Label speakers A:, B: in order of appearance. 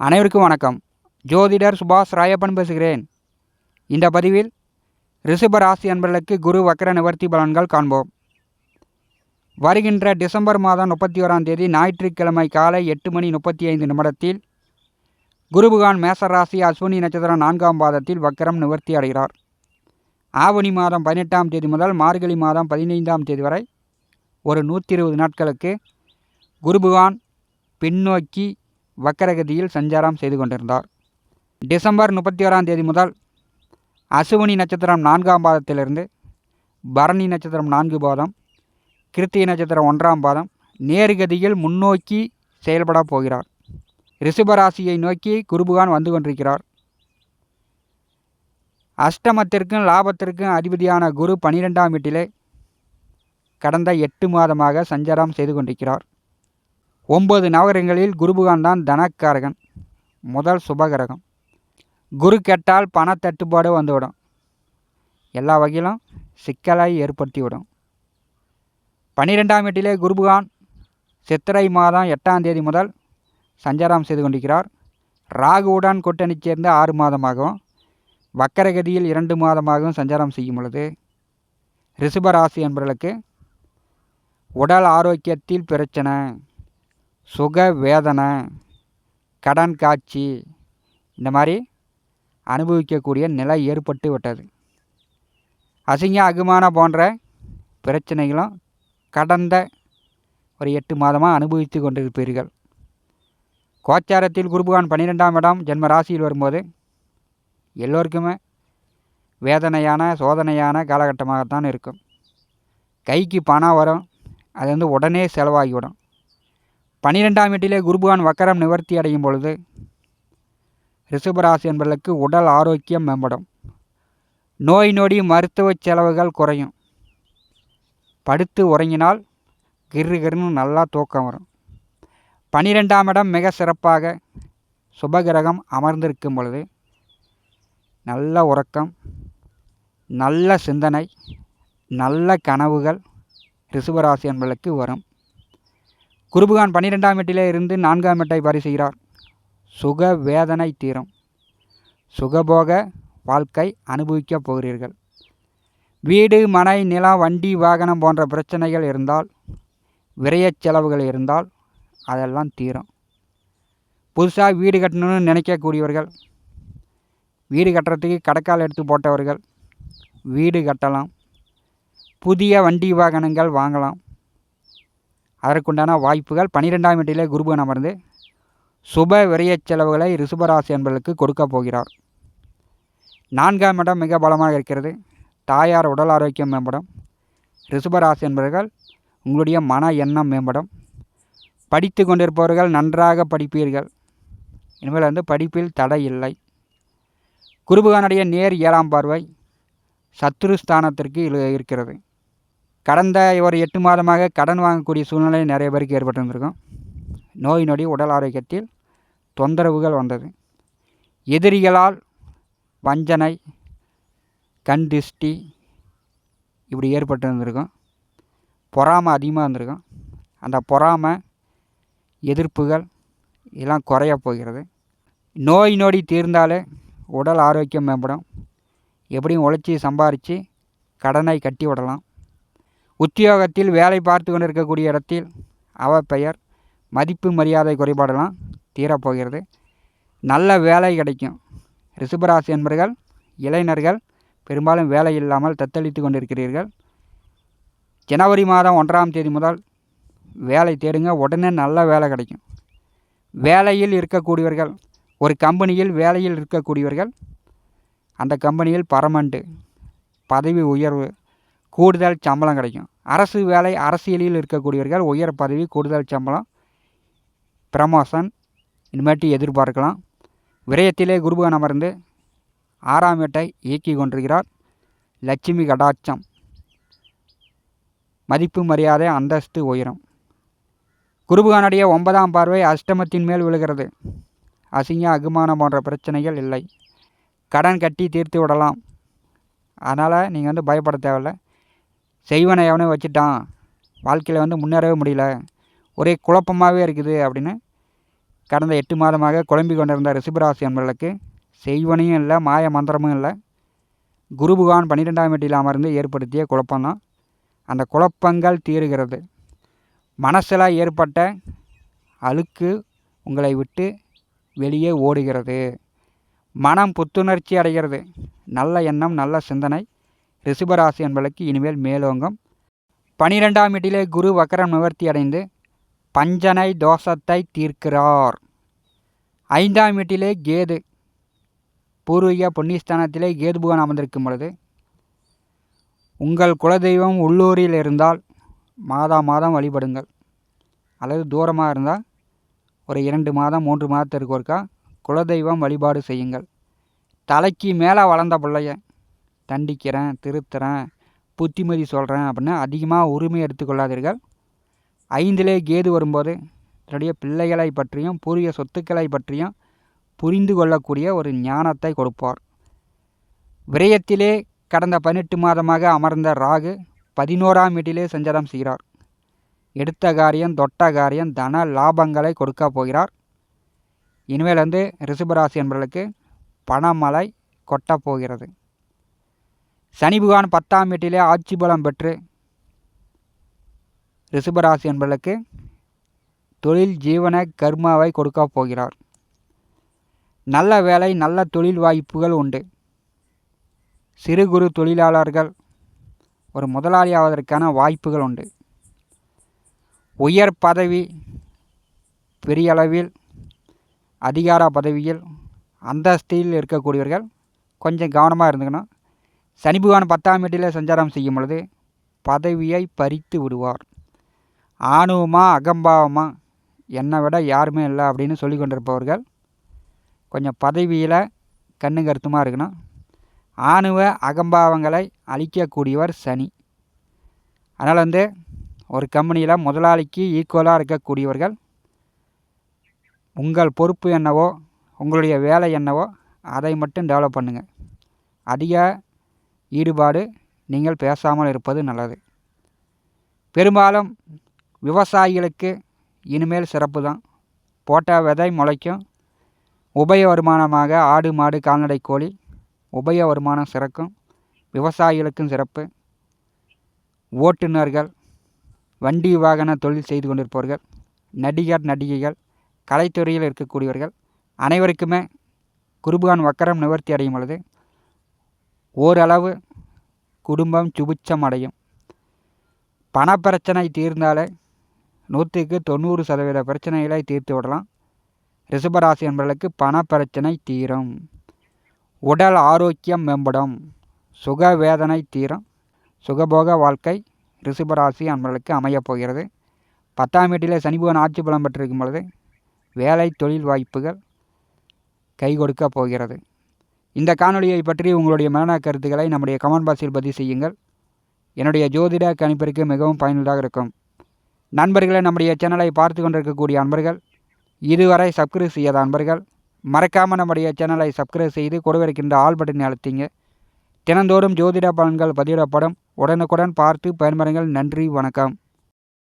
A: அனைவருக்கும் வணக்கம். ஜோதிடர் சுபாஷ் ராயப்பன் பேசுகிறேன். இந்த பதிவில் ரிஷப ராசி அன்பர்களுக்கு குரு வக்கர நிவர்த்தி பலன்கள் காண்போம். வருகின்ற டிசம்பர் மாதம் முப்பத்தி ஓராம் தேதி ஞாயிற்றுக்கிழமை காலை எட்டு மணி முப்பத்தி ஐந்து நிமிடத்தில் குருபகான் மேசராசி அஸ்வினி நட்சத்திரம் நான்காம் பாதத்தில் வக்கரம் நிவர்த்தி அடைகிறார். ஆவணி மாதம் பதினெட்டாம் தேதி முதல் மார்கழி மாதம் பதினைந்தாம் தேதி வரை ஒரு நூற்றி இருபது நாட்களுக்கு குருபுகான் பின்னோக்கி வக்கரகதியில் சஞ்சாரம் செய்து கொண்டிருந்தார். டிசம்பர் முப்பத்தி ஓராம் தேதி முதல் அசுவினி நட்சத்திரம் நான்காம் பாதத்திலிருந்து பரணி நட்சத்திரம் நான்கு பாதம் கிருத்திகை நட்சத்திரம் ஒன்றாம் பாதம் நேர்கதியில் முன்னோக்கி செயல்பட போகிறார். ரிஷபராசியை நோக்கி குருபுகான் வந்து கொண்டிருக்கிறார். அஷ்டமத்திற்கும் லாபத்திற்கும் அதிபதியான குரு பனிரெண்டாம் வீட்டிலே கடந்த எட்டு மாதமாக சஞ்சாரம் செய்து கொண்டிருக்கிறார். ஒன்பது நவகிரகங்களில் குருபகான் தான் தனக்காரகன். முதல் சுபகிரகம். குரு கெட்டால் பணத்தட்டுப்பாடு வந்துவிடும். எல்லா வகையிலும் சிக்கலை ஏற்படுத்திவிடும். பன்னிரெண்டாம் வீட்டிலே குருபகான் சித்திரை மாதம் எட்டாம் தேதி முதல் சஞ்சாரம் செய்து கொண்டிருக்கிறார். ராகுவுடன் கூட்டணி சேர்ந்து ஆறு மாதமாகவும் வக்கரகதியில் இரண்டு மாதமாகவும் சஞ்சாரம் செய்யும் பொழுது ரிஷபராசி என்பவர்களுக்கு உடல் ஆரோக்கியத்தில் பிரச்சனை. சுக வேதனை கடன் காட்சி இந்த மாதிரி அனுபவிக்கக்கூடிய நிலை ஏற்பட்டு விட்டது. அசிங்க அகுமானம் போன்ற பிரச்சனைகளும் கடந்த ஒரு எட்டு மாதமாக அனுபவித்து கொண்டிருப்பீர்கள். கோச்சாரத்தில் குருபகான் பன்னிரெண்டாம் இடம் ஜென்ம ராசியில் வரும்போது எல்லோருக்குமே வேதனையான சோதனையான காலகட்டமாகத்தான் இருக்கும். கைக்கு பணம் வரும் அது வந்து உடனே செலவாகிவிடும். பனிரெண்டாம் வீட்டிலே குருபகான் வக்கரம் நிவர்த்தி அடையும் பொழுது ரிஷபராசி என்பவர்களுக்கு உடல் ஆரோக்கியம் மேம்படும். நோய் நொடி மருத்துவ செலவுகள் குறையும். படுத்து உறங்கினால் கிரு கிருன்னு நல்லா தூக்கம் வரும். பனிரெண்டாம் இடம் மிக சிறப்பாக சுபகிரகம் அமர்ந்திருக்கும் பொழுது நல்ல உறக்கம் நல்ல சிந்தனை நல்ல கனவுகள் ரிஷபராசி என்பதற்கு வரும். குருபுகான் பன்னிரெண்டாம் எட்டிலே இருந்து நான்காம் எட்டை பாரி செய்கிறார். சுக வேதனை தீரும். சுகபோக வாழ்க்கை அனுபவிக்கப் போகிறீர்கள். வீடு மனை நிலம் வண்டி வாகனம் போன்ற பிரச்சனைகள் இருந்தால் விரயச் செலவுகள் இருந்தால் அதெல்லாம் தீரும். புதுசாக வீடு கட்டணும்னு நினைக்கக்கூடியவர்கள் வீடு கட்டுறதுக்கு கடைக்கால் எடுத்து போட்டவர்கள் வீடு கட்டலாம். புதிய வண்டி வாகனங்கள் வாங்கலாம். அதற்குண்டான வாய்ப்புகள் பனிரெண்டாம் வீட்டிலே குருபன் அமர்ந்து சுப விரைய செலவுகளை ரிஷபராசி என்பதற்கு கொடுக்க போகிறார். நான்காம் இடம் மிக பலமாக இருக்கிறது. தாயார் உடல் ஆரோக்கியம் மேம்படும். ரிஷபராசி என்பவர்கள் உங்களுடைய மன எண்ணம் மேம்படும். படித்து கொண்டிருப்பவர்கள் நன்றாக படிப்பீர்கள். இனிமேல் வந்து படிப்பில் தடை இல்லை. குருபகானுடைய நேர் ஏழாம் பார்வை சத்ருஸ்தானத்திற்கு இருக்கிறது. கடந்த ஒரு எட்டு மாதமாக கடன் வாங்கக்கூடிய சூழ்நிலை நிறைய பேருக்கு ஏற்பட்டிருந்திருக்கும். நோய் நொடி உடல் ஆரோக்கியத்தில் தொந்தரவுகள் வந்தது. எதிரிகளால் வஞ்சனை கண் திருஷ்டி இப்படி ஏற்பட்டு இருந்திருக்கும் பொறாமை அதிகமாக இருந்திருக்கும். அந்த பொறாமை எதிர்ப்புகள் இதெல்லாம் குறைய போகிறது. நோய் நொடி தீர்ந்தாலே உடல் ஆரோக்கியம் மேம்படும். எப்படியும் உழைச்சி சம்பாரித்து கடனை கட்டி விடலாம். உத்தியோகத்தில் வேலை பார்த்து கொண்டு இருக்கக்கூடிய இடத்தில் அவ பெயர் மதிப்பு மரியாதை குறைபாடெல்லாம் தீரப்போகிறது. நல்ல வேலை கிடைக்கும். ரிஷபராசி என்பர்கள் இளைஞர்கள் பெரும்பாலும் வேலை இல்லாமல் தத்தளித்து கொண்டிருக்கிறீர்கள். ஜனவரி மாதம் ஒன்றாம் தேதி முதல் வேலை தேடுங்க. உடனே நல்ல வேலை கிடைக்கும். வேலையில் இருக்கக்கூடியவர்கள் ஒரு கம்பெனியில் வேலையில் இருக்கக்கூடியவர்கள் அந்த கம்பெனியில் பர்மனண்ட்டு பதவி உயர்வு கூடுதல் சம்பளம் கிடைக்கும். அரசு வேலை அரசியலில் இருக்கக்கூடியவர்கள் உயர் பதவி கூடுதல் சம்பளம் பிரமோஷன் இனிமேட்டு எதிர்பார்க்கலாம். விரயத்திலே குருபகன் அமர்ந்து ஆறாம் வேட்டை இயக்கி கொண்டிருக்கிறார். லட்சுமி கடாட்சம். மதிப்பு மரியாதை அந்தஸ்து உயரும். குருபகானுடைய ஒன்பதாம் பார்வை அஷ்டமத்தின் மேல் விழுகிறது. அசிங்க அகுமானம் போன்ற பிரச்சனைகள் இல்லை. கடன் கட்டி தீர்த்து விடலாம். அதனால் நீங்கள் வந்து பயப்பட தேவையில்ல. செய்வனை எவனே வச்சுட்டான். வாழ்க்கையில் வந்து முன்னேறவே முடியல. ஒரே குழப்பமாகவே இருக்குது அப்படின்னு கடந்த எட்டு மாதமாக குழம்பி கொண்டிருந்த ரிஷபராசி என்பர்களுக்கு செய்வனையும் இல்லை மாய மந்திரமும் இல்லை. குரு பகவான் பன்னிரெண்டாம் வீட்டில் அமர்ந்து ஏற்படுத்திய குழப்பம்தான். அந்த குழப்பங்கள் தீருகிறது. மனசில் ஏற்பட்ட அழுக்கு உங்களை விட்டு வெளியே ஓடுகிறது. மனம் புத்துணர்ச்சி அடைகிறது. நல்ல எண்ணம் நல்ல சிந்தனை. ரிஷபராசி என்பதற்கு இனிமேல் மேலோங்கும். பனிரெண்டாம் வீட்டிலே குரு வக்கரம் நிவர்த்தி அடைந்து பஞ்சனை தோஷத்தை தீர்க்கிறார். ஐந்தாம் வீட்டிலே கேது. பூர்வீக புண்ணியஸ்தானத்திலே கேது புகன் அமர்ந்திருக்கும் பொழுது உங்கள் குலதெய்வம் உள்ளூரில் இருந்தால் மாதா மாதம் வழிபடுங்கள். அல்லது தூரமாக இருந்தால் ஒரு இரண்டு மாதம் மூன்று மாதத்திற்கு ஒருக்கா குலதெய்வம் வழிபாடு செய்யுங்கள். தலைக்கு மேலே வளர்ந்த பிள்ளைய தண்டிக்கிறேன் திருத்துறேன் புத்திமதி சொல்கிறேன் அப்படின்னு அதிகமாக உரிமை எடுத்துக்கொள்ளாதீர்கள். ஐந்திலே கேது வரும்போது தன்னுடைய பிள்ளைகளை பற்றியும் பூர்வீக சொத்துக்களை பற்றியும் புரிந்து கொள்ளக்கூடிய ஒரு ஞானத்தை கொடுப்பார். விரயத்திலே கடந்த பதினெட்டு மாதமாக அமர்ந்த ராகு பதினோராம் வீட்டிலே சஞ்சாரம் செய்கிறார். எடுத்த காரியம் தொட்ட காரியம் தன லாபங்களை கொடுக்க போகிறார். இனிமேல் வந்து ரிஷபராசி என்பவர்களுக்கு பணமழை கொட்டப் போகிறது. சனி புகான் பத்தாம் வீட்டிலே ஆட்சி பலம் பெற்று ரிஷபராசி என்பவர்களுக்கு தொழில் ஜீவன கர்மாவை கொடுக்க போகிறார். நல்ல வேலை நல்ல தொழில் வாய்ப்புகள் உண்டு. சிறு குறு தொழிலாளர்கள் ஒரு முதலாளி ஆவதற்கான வாய்ப்புகள் உண்டு. உயர் பதவி பெரிய அளவில் அதிகார பதவியில் அந்தஸ்தில் இருக்கக்கூடியவர்கள் கொஞ்சம் கவனமாக இருந்துக்கணும். சனி பகவான் பத்தாம் வீட்டில் சஞ்சாரம் செய்யும் பொழுது பதவியை பறித்து விடுவார். ஆணவமா அகம்பாவமா? என்னை விட யாருமே இல்லை அப்படின்னு சொல்லி கொண்டிருப்பவர்கள் கொஞ்சம் பதவியில் கண்ணு கருத்துமாக இருக்கணும். ஆணுவ அகம்பாவங்களை அழிக்கக்கூடியவர் சனி. அதனால் வந்து ஒரு கம்பெனியில் முதலாளிக்கு ஈக்குவலாக இருக்கக்கூடியவர்கள் உங்கள் பொறுப்பு என்னவோ உங்களுடைய வேலை என்னவோ அதை மட்டும் டெவலப் பண்ணுங்கள் அதிக ஈடுபாடு நீங்கள் பேசாமல் இருப்பது நல்லது. பெரும்பாலும் விவசாயிகளுக்கு இனிமேல் சிறப்பு தான். போட்ட விதை முளைக்கும். உபய வருமானமாக ஆடு மாடு கால்நடை கோழி உபய வருமானம் சிறக்கும். விவசாயிகளுக்கும் சிறப்பு. ஓட்டுநர்கள் வண்டி வாகன தொழில் செய்து கொண்டிருப்பவர்கள் நடிகர் நடிகைகள் கலைத்துறையில் இருக்கக்கூடியவர்கள் அனைவருக்குமே குருபகான் வக்கரம் நிவர்த்தி அடையும் பொழுது ஓரளவு குடும்பம் சுபிச்சம் அடையும் பணப்பிரச்சனை தீர்ந்தாலே நூற்றுக்கு தொண்ணூறு சதவீத பிரச்சனைகளை தீர்த்து விடலாம். ரிஷபராசி என்பவர்களுக்கு பணப்பிரச்சனை தீரும். உடல் ஆரோக்கியம் மேம்படும். சுக வேதனை தீரும். சுகபோக வாழ்க்கை ரிஷபராசி என்பவர்களுக்கு அமையப் போகிறது. பத்தாம் வீட்டிலே சனிபுவன் ஆட்சி பலம் பெற்றிருக்கும் பொழுது வேலை தொழில் வாய்ப்புகள் கை கொடுக்கப் போகிறது. இந்த காணொலியை பற்றி உங்களுடைய மரண கருத்துக்களை நம்முடைய கமெண்ட் பாக்ஸில் பதிவு செய்யுங்கள். என்னுடைய ஜோதிட கணிப்பிற்கு மிகவும் பயனுள்ளதாக இருக்கும். நண்பர்களை நம்முடைய சேனலை பார்த்து கொண்டிருக்கக்கூடிய அன்பர்கள் இதுவரை சப்ஸ்கிரைப் செய்யாத அன்பர்கள் மறக்காமல் நம்முடைய சேனலை சப்ஸ்கிரைப் செய்து கொடுவிருக்கின்ற ஆல் பட்டனை அழுத்திங்க. தினந்தோறும் ஜோதிட பலன்கள் பதிவிடப்படும். உடனுக்குடன் பார்த்து பயன்பெறுங்கள். நன்றி வணக்கம்.